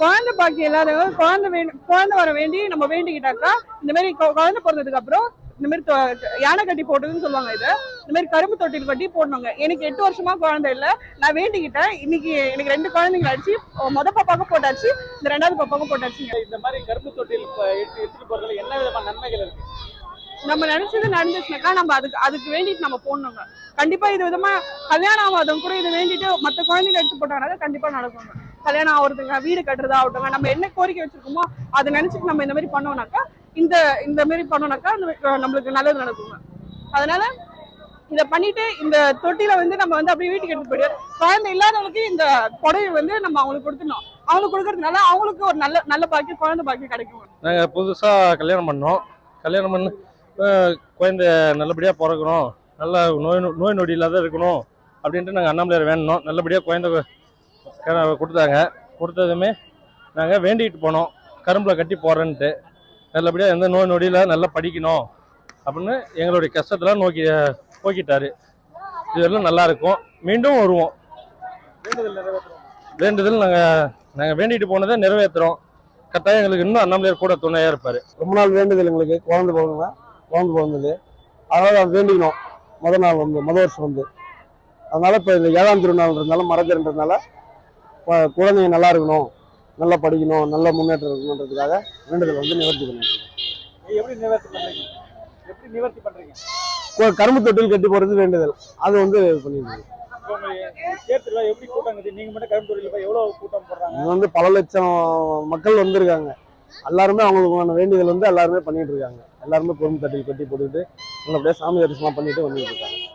குழந்தை பாக்கி இல்லாதவங்க குழந்தை வேணும் குழந்தை வர வேண்டி நம்ம வேண்டிக்கிட்டாக்கா இந்த மாதிரி குழந்தை பிறந்ததுக்கு அப்புறம் இந்த மாதிரி யானை கட்டி போட்டதுன்னு சொல்லுவாங்க இது. இந்த மாதிரி கரும்பு தொட்டில் கட்டி போடணுங்க. எனக்கு எட்டு வருஷமா குழந்தை இல்ல. நான் வேண்டிக்கிட்டேன். இன்னைக்கு எனக்கு ரெண்டு குழந்தைங்க ஆச்சு. மொத பாப்பாக்கும் போட்டாச்சு. இந்த ரெண்டாவது பாப்பாக்கும் போட்டாச்சுங்க. இந்த மாதிரி கருப்பு தொட்டில் எடுத்துட்டு போறதுல என்ன விதமான நன்மைகள் இருக்கு? நம்ம நினைச்சது நடந்துச்சுனாக்கா நம்ம அதுக்கு அதுக்கு வேண்டிட்டு நம்ம போடணுங்க. கண்டிப்பா இது விதமா கல்யாணம் ஆகாதவங்க கூட இது வேண்டிட்டு மத்த குழந்தைங்க எடுத்து போட்டாங்கன்னா கண்டிப்பா நடக்குங்க. கல்யாணம் ஆகுறதுங்க வீடு கட்டுறதா ஆகட்டும் நம்ம என்ன கோரிக்கை வச்சிருக்கோமோ அதை நினைச்சிட்டு நம்ம இந்த மாதிரி பண்ணோம்னாக்கா இந்த இந்த மாதிரி பண்ணோம்னாக்கா நம்ம- நம்மளுக்கு நல்லது நடக்குங்க. அதனால இதை பண்ணிட்டு இந்த தொட்டியில வந்து நம்ம வந்து அப்படியே வீட்டுக்கு எடுத்து போயிடு. குழந்தை இல்லாதவங்களுக்கு இந்த புடவை வந்து நம்ம அவங்களுக்கு கொடுத்துடணும். அவங்களுக்கு கொடுக்கறதுனால அவங்களுக்கு ஒரு நல்ல நல்ல பாக்கியம் குழந்தை பாக்கியம் கிடைக்கும். நாங்கள் புதுசாக கல்யாணம் பண்ணோம். கல்யாணம் பண்ணி குழந்தை நல்லபடியாக பிறக்கணும். நல்ல நோய் நோய் நொடி இல்லாத இருக்கணும். அப்படின்ட்டு நாங்கள் அண்ணாமலையார் வேணும் நல்லபடியாக குழந்தை கொடுத்தாங்க. கொடுத்ததுமே நாங்கள் வேண்டிகிட்டு போனோம். கரும்பில் கட்டி போடுறேன்ட்டு நல்லபடியாக எந்த நோய் நொடியில் நல்லா படிக்கணும் அப்படின்னு எங்களுடைய கஷ்டத்தெல்லாம் நோக்கி போக்கிட்டாரு. இதெல்லாம் நல்லா இருக்கும். மீண்டும் வருவோம். வேண்டுதல் வேண்டுதல் நாங்கள் நாங்கள் வேண்டிட்டு போனதை நிறைவேற்றுறோம். கட்டாயம் எங்களுக்கு இன்னும் அண்ணாமலையார் கூட துணையாக இருப்பார். ரொம்ப நாள் வேண்டுதல் எங்களுக்கு. குழந்தை பிறந்தா குழந்தை பிறந்தது. அதாவது அதை வேண்டிக்கணும். மொதல் நாள் வந்து முத வருஷம் வந்து. அதனால் இப்போ இந்த ஏழாம் திருநாள்ன்றதுனால மரஜர்ன்றதுனால குழந்தைங்க நல்லா இருக்கணும் நல்லா படிக்கணும் நல்ல முன்னேற்றம் இருக்கணுன்றதுக்காக வேண்டுதல் வந்து நிவர்த்தி பண்ணிட்டு எப்படி நிவர்த்தி எப்படி நிவர்த்தி இருக்கோம் கரும்பு தொட்டில் கட்டி போடுறது வேண்டுதல். அது வந்து எப்படி கூட்டம் மட்டும் கரும்பு தொழில கூட்டம் போடுறாங்க? இது வந்து பல லட்சம் மக்கள் வந்திருக்காங்க. எல்லாருமே அவங்களுக்கான வேண்டுதல் வந்து எல்லாருமே பண்ணிட்டு இருக்காங்க. எல்லாருமே பொறுமை தட்டில் கட்டி போட்டுக்கிட்டு நல்லபடியாக சாமி தரிசனம் பண்ணிட்டு வந்துட்டு இருக்காங்க.